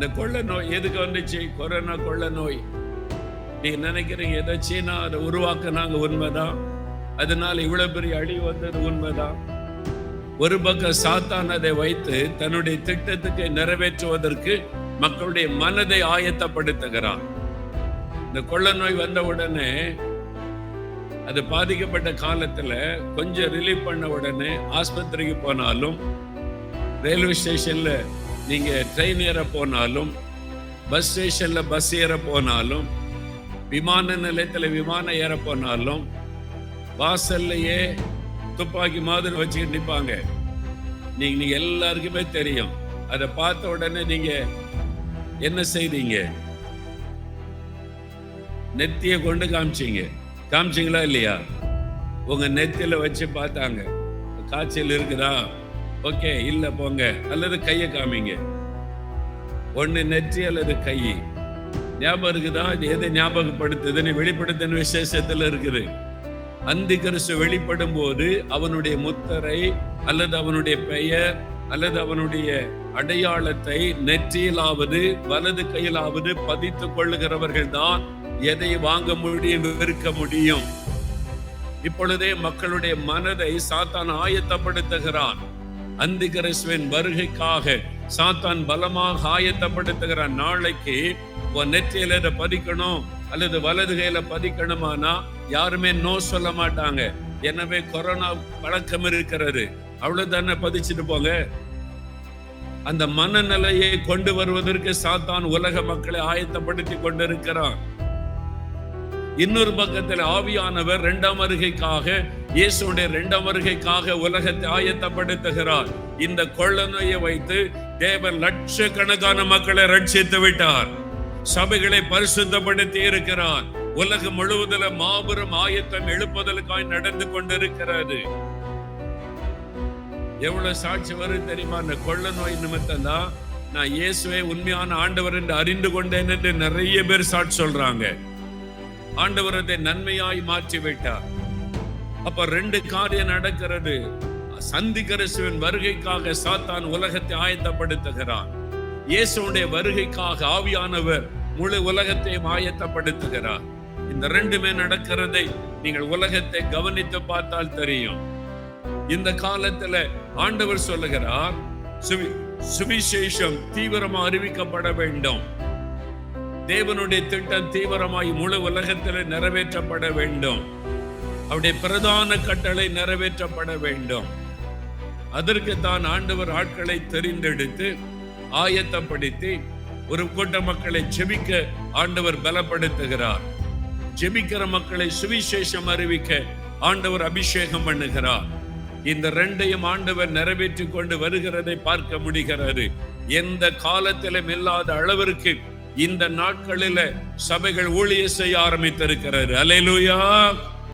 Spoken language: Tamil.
இந்த கொள்ள நோய் எதுக்கு வந்துச்சு? கொரோனா கொள்ள நோய். நீ நினைக்கிறீங்க ஏதோ சீனா அதை உருவாக்குனாங்க உண்மைதான். அதனால இவ்வளவு பெரிய அழிவு வந்தது உண்மைதான். ஒரு பக்கம் சாத்தான் அதை வைத்து தன்னுடைய திட்டத்துக்கு நிறைவேற்றுவதற்கு மக்களுடைய மனதை ஆயத்தப்படுத்துகிறான். இந்த கொள்ள நோய் வந்த உடனே அது பாதிக்கப்பட்ட காலத்துல கொஞ்சம் ரிலீஃப் பண்ண உடனே ஆஸ்பத்திரிக்கு போனாலும் ரயில்வே ஸ்டேஷன்ல நீங்கள் ட்ரெயின் ஏற போனாலும் பஸ் ஸ்டேஷனில் பஸ் ஏற போனாலும் விமான நிலையத்தில் விமானம் ஏற போனாலும் வாசல்லையே துப்பாக்கி மாதிரி வச்சுக்கிட்டு நிற்பாங்க நீங்கள் நீங்கள் எல்லாருக்குமே தெரியும். அதை பார்த்த உடனே நீங்கள் என்ன செய்தீங்க? நெத்தியை கொண்டு காமிச்சீங்க. காமிச்சீங்களா இல்லையா? உங்க நெத்தியில் வச்சு பார்த்தாங்க. காய்ச்சல் இருக்குதா? ஓகே இல்ல போங்க. அல்லது கையை காமிங்க. ஒண்ணு நெற்றி அல்லது கை. ஞாபகம் இருக்குதா? இது எதை ஞாபகப்படுத்துதுன்னு வெளிப்படுத்தின விசேஷத்துல இருக்குது. அந்தி கிறிஸ்து வெளிப்படும் போது அவனுடைய முத்தரை அல்லது அவனுடைய பெயர் அல்லது அவனுடைய அடையாளத்தை நெற்றியிலாவது வலது கையிலாவது பதித்துக் கொள்ளுகிறவர்கள் தான் எதை வாங்க முடியும் விற்க முடியும். இப்பொழுதே மக்களுடைய மனதை சாத்தான் ஆயத்தப்படுத்துகிறான். அந்த கிறிஸ்துவின் வருகைக்காக சாத்தான் பலமாக ஆயத்தப்படுத்துகிறான். நாளைக்கு உன் நெற்றியில இதை பதிக்கணும் அல்லது வலது கையில பதிக்கணுமானா யாருமே நோ சொல்ல மாட்டாங்க. எனவே கொரோனா பழக்கம் இருக்கிறது. அவ்வளவுதானே பதிச்சுட்டு போங்க. அந்த மனநிலையை கொண்டு வருவதற்கு சாத்தான் உலக மக்களை ஆயத்தப்படுத்தி கொண்டிருக்கிறான். இன்னொரு பக்கத்தில் ஆவியானவர் இரண்டாம் வருகைக்காக இயேசுடைய இரண்டாம் வருகைக்காக உலகத்தை ஆயத்தப்படுத்துகிறார். இந்த கொள்ள நோயை வைத்து தேவன் லட்சக்கணக்கான மக்களை ரட்சித்து விட்டார். சபைகளை பரிசுத்தப்படுத்தி இருக்கிறார். உலகம் முழுவதுல மாபெரும் ஆயத்தம் எழுப்புதலுக்காய் நடந்து கொண்டிருக்கிறது. எவ்வளவு சாட்சி வரும் தெரியுமா? இந்த கொள்ள நோய் நிமித்தம் தான் நான் இயேசுவை உண்மையான ஆண்டவர் என்று அறிந்து கொண்டேன் என்று நிறைய பேர் சாட்சி சொல்றாங்க. ஆண்டவர் அதை நன்மையாய் மாற்றி விட்டார் அப்ப ரெண்டு காரியம் நடக்கிறது. சந்திக்கிற சிவன் வருகைக்காக சாத்தான் உலகத்தை ஆயத்தப்படுத்துகிறான். இயேசுடைய வருகைக்காக ஆவியானவர் முழு உலகத்தையும் ஆயத்தப்படுத்துகிறார். இந்த ரெண்டுமே நடக்கிறதை நீங்கள் உலகத்தை கவனித்து பார்த்தால் தெரியும். இந்த காலத்துல ஆண்டவர் சொல்லுகிறார் சுவி- சுவிசேஷம் தீவிரமா அறிவிக்கப்பட வேண்டும். தேவனுடைய திட்டம் தீவிரமாய் முழு உலகத்தில் நிறைவேற்றப்பட வேண்டும். அவருடைய பிரதான கட்டளை நிறைவேற்றப்பட வேண்டும். அதற்கு தான் ஆண்டவர் ஆட்களை தெரிந்தெடுத்து ஆயத்தப்படுத்தி ஒரு கூட்ட மக்களை ஜெபிக்க ஆண்டவர் பலப்படுத்துகிறார். ஜெபிக்கிற மக்களை சுவிசேஷம் அறிவிக்க ஆண்டவர் அபிஷேகம் பண்ணுகிறார். இந்த ரெண்டையும் ஆண்டவர் நிறைவேற்றி கொண்டு வருகிறதை பார்க்க முடிகிறது. எந்த காலத்திலும் இல்லாத அளவிற்கு இந்த நாட்களில சபைகள் ஊழிய செய்ய ஆரம்பித்திருக்கிறது. அலையிலுயா